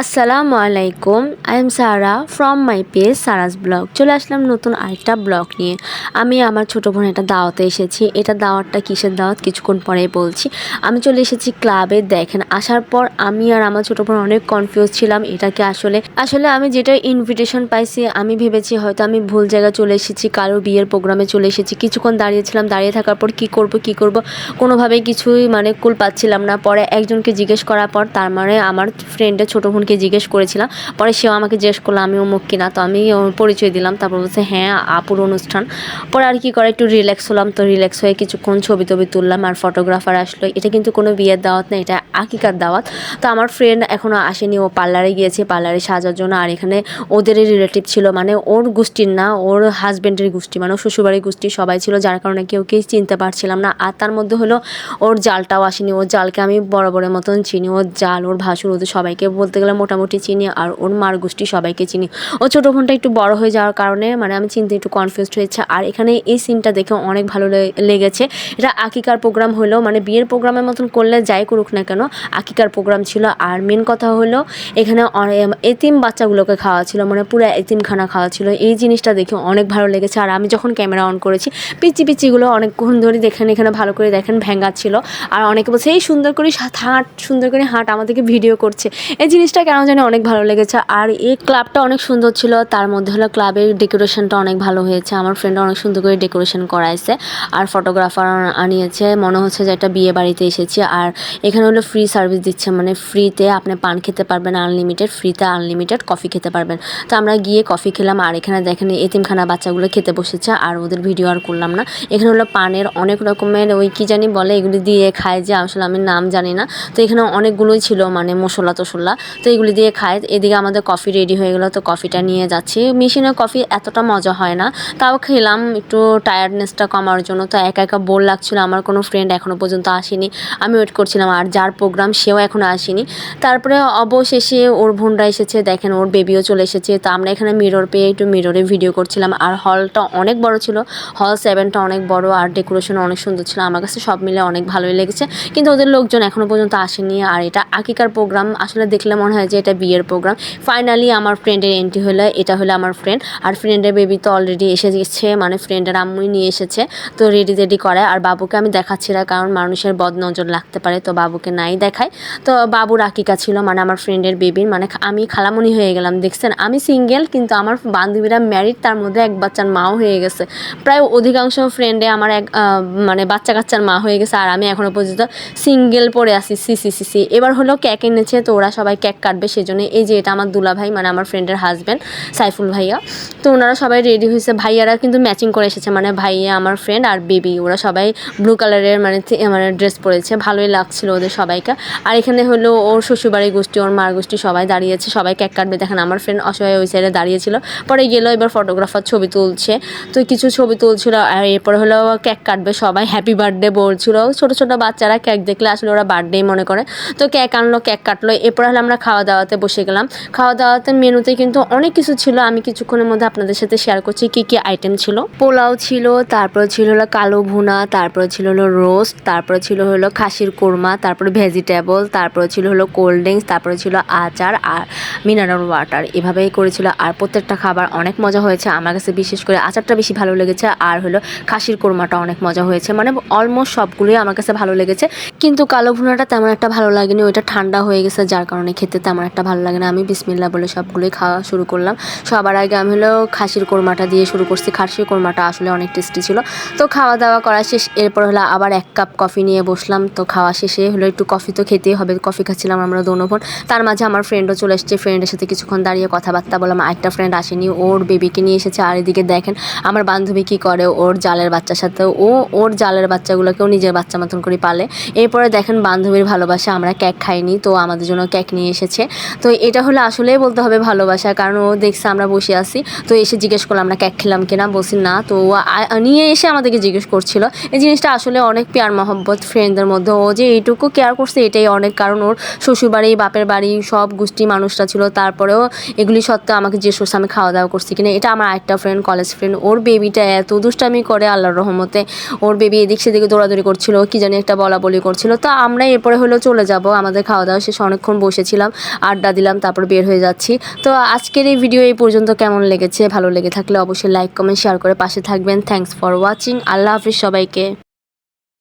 আসসালামু আলাইকুম I am Sara from my page Sara's blog চলে আসলাম নতুন আরেকটা ব্লগ নিয়ে। আমি আমার ছোটো বোন একটা দাওয়াতে এসেছি। এটা দাওয়াতটা কিসের দাওয়াত? কিছুক্ষণ পরে বলছি। আমি চলে এসেছি ক্লাবে দেখেন। আসার পর আমি আর আমার ছোটো বোন অনেক কনফিউজ ছিলাম এটাকে আসলে। আসলে আমি যেটা ইনভিটেশন পাইছি, আমি ভেবেছি হয়তো আমি ভুল জায়গায় চলে এসেছি, কারও বিয়ের প্রোগ্রামে চলে এসেছি। কিছুক্ষণ দাঁড়িয়েছিলাম। দাঁড়িয়ে থাকার পর কি করব কি করব? কোনোভাবেই কিছুই মানে কুল পাচ্ছিলাম না। পরে একজনকে জিজ্ঞেস করার পর তার মানে আমার ফ্রেন্ডের ছোটো বোনকে জিজ্ঞেস করেছিলাম। পরে সেও আমাকে জিজ্ঞেস করল আমি অমুক কিনা? তো আমি পরিচয় দিলাম। তারপর বলছে হ্যাঁ আপুর অনুষ্ঠান। পরে আর কি করে, একটু রিল্যাক্স হলাম। তো রিল্যাক্স হয়ে কিছুক্ষণ ছবি টবি তুললাম আর ফটোগ্রাফার আসলো। এটা কিন্তু কোনো বিয়ের দাওয়াত না, এটা আকিকার দাওয়াত। তো আমার ফ্রেন্ড এখনও আসেনি, ও পার্লারে গিয়েছে, পার্লারে সাজার জন্য। আর এখানে ওদেরই রিলেটিভ ছিল মানে ওর গোষ্ঠীর না, ওর হাজব্যান্ডের গোষ্ঠী মানে শ্বশুরবাড়ির গোষ্ঠী সবাই ছিল, যার কারণে কেউ কেউ চিনতে পারছিলাম না। আর তার মধ্যে হলো, ওর জালটাও আসেনি, ওর জালকে আমি বরাবরের মতন চিনি, ওর জাল, ওর ভাসুর, ওদের সবাইকে বলতে গেলে মোটামুটি চিনি আর ওর মার গোষ্ঠী সবাইকে চিনি। ও ছোটো বোনটা একটু বড় হয়ে যাওয়ার কারণে মানে আমি চিনতে একটু কনফিউজড হয়েছে। আর এখানে এই সিনটা দেখে অনেক ভালো লেগেছে। এটা আকিকার প্রোগ্রাম হলো মানে বিয়ের প্রোগ্রামের মতন করলে যাই করুক না কেন, আকিকার প্রোগ্রাম ছিল। আর মেন কথা হলো, এখানে এতিম বাচ্চাগুলোকে খাওয়া ছিল মানে পুরো এতিমখানা খাওয়া ছিল। এই জিনিসটা দেখে অনেক ভালো লেগেছে। আর আমি যখন ক্যামেরা অন করেছি পিচি পিচিগুলো অনেকক্ষণ ধরে দেখেন, এখানে ভালো করে দেখেন, ভেঙ্গা ছিল। আর অনেকে বলছে, এই সুন্দর করে হাঁট, সুন্দর করে হাঁট, আমাদেরকে ভিডিও করছে। এই জিনিসটা কেন জানি অনেক ভালো লেগেছে। আর এই ক্লাবটা অনেক সুন্দর ছিল, তার মধ্যে হলো ক্লাবের ডেকোরেশনটা অনেক ভালো হয়েছে। আমার ফ্রেন্ড অনেক সুন্দর করে ডেকোরেশন করাইছে, আর ফটোগ্রাফার আনিয়েছে। মনে হচ্ছে যে একটা বিয়ে বাড়িতে এসেছি, আর এখানে হলো ফ্রি সার্ভিস দিচ্ছে। মানে ফ্রিতে আপনি পান খেতে পারবেন আনলিমিটেড ফ্রিতে আনলিমিটেড কফি খেতে পারবেন। তো আমরা গিয়ে কফি খেলাম, আর এখানে দেখেন এতিমখানা বাচ্চাগুলো খেতে বসেছে, আর ওদের ভিডিও আর করলাম না। এখানে হলো পানের অনেক রকমের ওই কি জানি বলে, এগুলি দিয়ে খায় যে আসলে আমি নাম জানি না। তো এখানে অনেকগুলোই ছিল মানে মশলা টশলা তো এগুলি দিয়ে খায়। এদিকে আমাদের কফি রেডি হয়ে গেলো, তো কফিটা নিয়ে যাচ্ছি। মেশিনের কফি এতটা মজা হয় না। তাও খেলাম, একটু টায়ার্ডনেসটা কমার জন্য। তো একা একা বোর লাগছিল, আমার কোনো ফ্রেন্ড এখনও পর্যন্ত আসেনি। আমি ওয়েট করছিলাম, আর যার প্রোগ্রাম সেও এখনও আসেনি। তারপরে অবশেষে ওর বোনরা এসেছে, দেখেন ওর বেবিও চলে এসেছে। তো আমরা এখানে মিরর পেয়ে একটু মিররে ভিডিও করছিলাম। আর হলটা অনেক বড় ছিল। হল সেভেনটা অনেক বড়, আর ডেকোরেশন অনেক সুন্দর ছিল। আমার কাছে সব মিলে অনেক ভালোই লেগেছে। কিন্তু ওদের লোকজন এখনও পর্যন্ত আসেনি। আর এটা আকিকার প্রোগ্রাম আসলে দেখলে মনে হয় যে এটা বিয়ের প্রোগ্রাম ফাইনালি আমার ফ্রেন্ডের এন্ট্রি হলো, এটা হলো আমার ফ্রেন্ড আর ফ্রেন্ডের বেবি তো অলরেডি এসে গেছে মানে ফ্রেন্ডের আম্মুই নিয়ে এসেছে, তো রেডি রেডি করে আর বাবুকে আমি দেখাচ্ছি না, কারণ মানুষের বদ নজর লাগতে পারে, তো বাবুকে নাই দেখায়। তো বাবুর আকিকা ছিল মানে আমার ফ্রেন্ডের বেবির মানে আমি খালামণি হয়ে গেলাম, দেখছেন? আমি সিঙ্গেল কিন্তু আমার বান্ধবীরা ম্যারিড তার মধ্যে এক বাচ্চার মাও হয়ে গেছে। প্রায় অধিকাংশ ফ্রেন্ডে আমার এক মানে বাচ্চা কাচ্চার মা হয়ে গেছে, আর আমি এখনও পর্যন্ত সিঙ্গেল পড়ে আছি, সি সি সি সি। এবার হলো কেক এনেছে, তো ওরা সবাই কেক কাটবে সেজন্য এই যে এটা আমার দুলা ভাই মানে আমার ফ্রেন্ডের হাজব্যান্ড সাইফুল ভাইয়া। তো ওনারা সবাই রেডি হয়েছে। ভাইয়ারা কিন্তু ম্যাচিং করে এসেছে। মানে ভাইয়া আমার ফ্রেন্ড আর বেবি ওরা সবাই ব্লু কালারের মানে মানে ড্রেস পরেছে। ভালোই লাগছিল ওদের সবাইকে। আর এখানে হলো ওর শ্বশুরবাড়ি গোষ্ঠী, ওর মার গোষ্ঠী সবাই দাঁড়িয়েছে। সবাই কেক কাটবে। দেখেন আমার ফ্রেন্ড অসহায় ওই সাইডে দাঁড়িয়েছিল। পরে গেলো, এবার ফটোগ্রাফার ছবি তুলছে। তো কিছু ছবি তুলছিল আর এরপরে হলো কেক কাটবে সবাই। হ্যাপি বার্থডে বলছিল। ছোট ছোট বাচ্চারা কেক দেখলে আসলে ওরা বার্থডেই মনে করে। তো কেক আনলো কেক কাটলো। এরপর হলো আমরা খাওয়া দাওয়াতে বসে গেলাম। খাওয়া দাওয়াতে মেনুতে কিন্তু অনেক কিছু ছিল। আমি কিছুক্ষণের মধ্যে আপনাদের সাথে শেয়ার করছি কি কি আইটেম ছিল। পোলাও ছিল, তারপর ছিল হলো কালো ভুনা, তারপর ছিল হলো রোস্ট তারপর ছিল হলো খাসির কোরমা, তারপরে ভেজিটেবল তারপর ছিল হলো কোল্ড ড্রিঙ্কস তারপরে ছিল আচার আর মিনারেল ওয়াটার এভাবেই করেছিল। আর প্রত্যেকটা খাবার অনেক মজা হয়েছে। আমার কাছে বিশেষ করে আচারটা বেশি ভালো লেগেছে। আর হলো খাসির কোরমাটা অনেক মজা হয়েছে। মানে অলমোস্ট সবগুলোই আমার কাছে ভালো লেগেছে। কিন্তু কালো ভুনাটা তেমন একটা ভালো লাগেনি, ওইটা ঠান্ডা হয়ে গেছে, যার কারণে খেতে তেমন একটা ভালো লাগে না। আমি বিসমিল্লা বলে সবগুলোই খাওয়া শুরু করলাম। সবার আগে আমি হলো খাসির কোরমাটা দিয়ে শুরু করছি। খাসির কোরমাটা আসলে অনেক টেস্টি ছিল। তো খাওয়া দাওয়া করা শেষ, এরপর হলো আবার এক কাপ কফি নিয়ে বসলাম। তো খাওয়া শেষে হলো একটু কফি তো খেতেই হবে কফি খাচ্ছিলাম আমরা দোনো বোন। তার মাঝে আমার ফ্রেন্ডও চলে এসেছে ফ্রেন্ডের সাথে কিছুক্ষণ দাঁড়িয়ে কথাবার্তা বললাম। আরেকটা ফ্রেন্ড আসেনি, ওর বেবিকে নিয়ে এসেছে। আর এদিকে দেখেন, আমার বান্ধবী কী করে, ওর জালের বাচ্চার সাথে ও, ওর জালের বাচ্চাগুলোকেও নিজের বাচ্চা মতন করে পালে। এরপরে দেখেন বান্ধবীর ভালোবাসা, আমরা কেক খাইনি, তো আমাদের জন্য কেক নিয়ে এসেছে। তো এটা হলো আসলেই বলতে হবে ভালোবাসা, কারণ ও দেখছে আমরা বসে আছি, তো এসে জিজ্ঞেস করলাম আমরা কেক খেলাম কিনা, বলছি না, তো ও নিয়ে এসে আমাদেরকে জিজ্ঞেস করছিল। এই জিনিসটা আসলে অনেক পেয়ার মহব্বত ফ্রেন্ডদের মধ্যে, ও যে এইটুকু কেয়ার করছে এটাই অনেক, কারণ ওর শ্বশুরবাড়ি, বাপের বাড়ি সব গোষ্ঠী মানুষরা ছিল, তারপরেও এগুলি সত্ত্বেও আমাকে যে করছে, আমি খাওয়া দাওয়া করছি কিনা? এটা আমার আরেকটা ফ্রেন্ড কলেজ ফ্রেন্ড ওর বেবিটা এত দুষ্টামি করে আল্লাহর রহমতে, ওর বেবি এদিক সেদিকে দৌড়াদৌড়ি করছিল, কি জানি একটা বলা বলি করছিল। করছিল। তো আমরা এরপরে হলো চলে যাব। আমাদের খাওয়া দাওয়া শেষ অনেকক্ষণ বসেছিলাম, আড্ডা দিলাম, তারপর বের হয়ে যাচ্ছি। তো আজকের এই ভিডিও এই পর্যন্ত কেমন লেগেছে, ভালো লেগে থাকলে অবশ্যই লাইক কমেন্ট শেয়ার করে পাশে থাকবেন। থ্যাংকস ফর ওয়াচিং আল্লাহ হাফিজ সবাইকে।